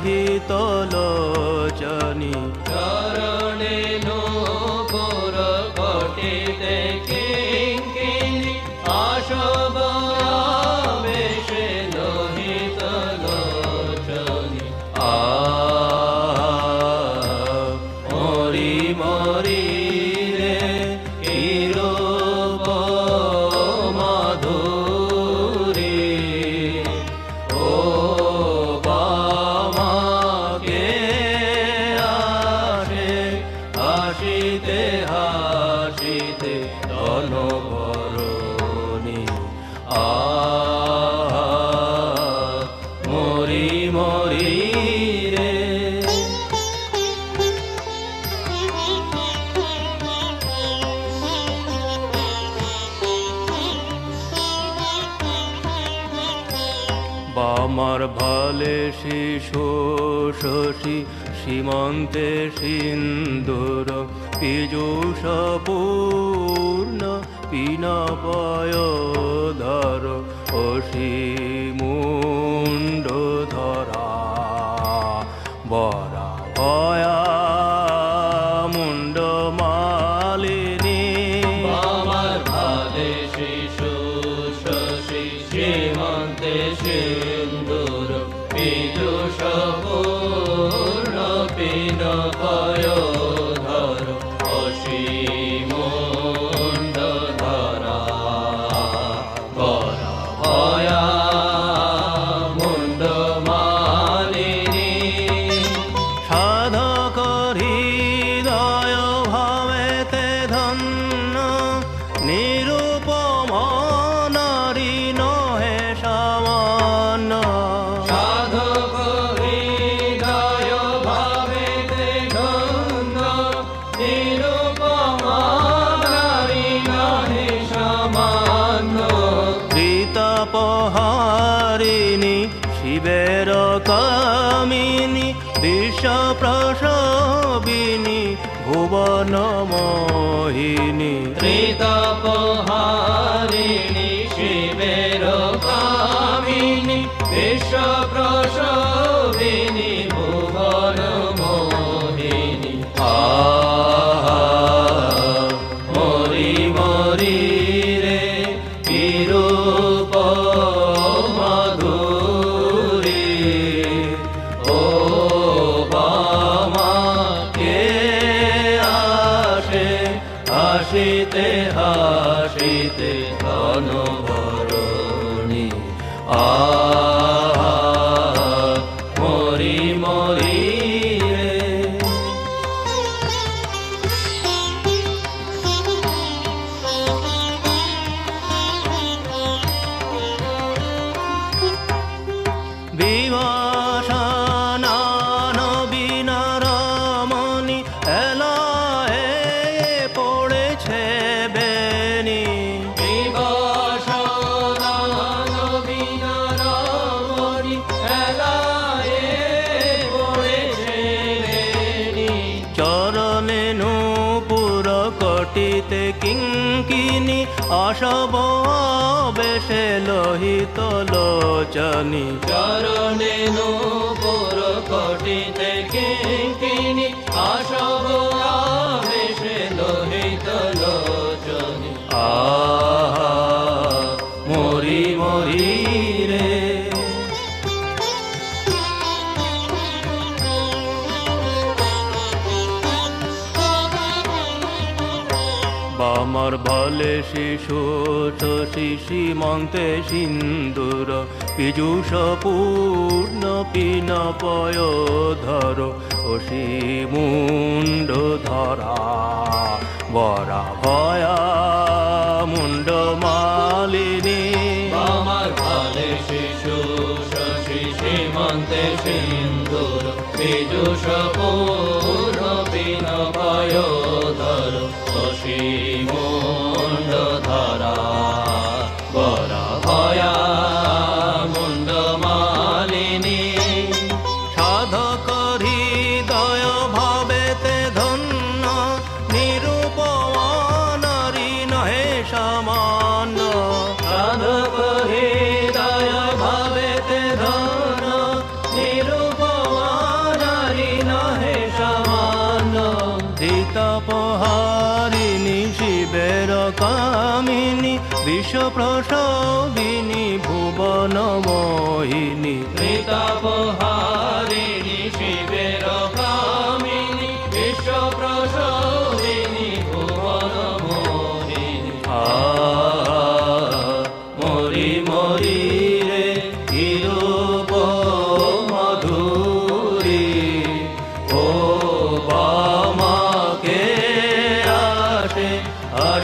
সহিত লোক বামার ভালে শিশু শশী সীমান্তে সিন্দুর। পিজুষ পূর্ণ পিনাপায় ধর। অশী ভুবন মোহিনী ত্রিতপহারিণী শিবের কামিনী বিশ্ব হাসিতে হাসিতে ধনব কিঙ্কিনি অশব বেশে লোহিত লোচনি। চরণে নো পুর কটিতে বলে শিশু শশী সীমন্তে সিন্দুর। পীযুষ পূর্ণ পিন পয় ধর অসি মুন্ড ধরা, বরা ভয়া মুন্ড মালিনী। আমার ভালে শিশু শশী সীমন্তে সিন্দুর। বিজুষ পূর্ণ পিন ভয় ধর শশী সমান সাধক হৃদয় ভাবেতে ধন, নিরূপমানারি নহে সমান ধৃতপহারিণী শিবের কামিনী বিশ্বপ্রসবিনী ভুবন মোহিনী মৃতাপহারিণী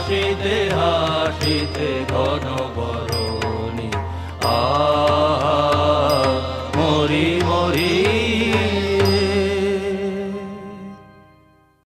হাসিতে হাসিতে ঘন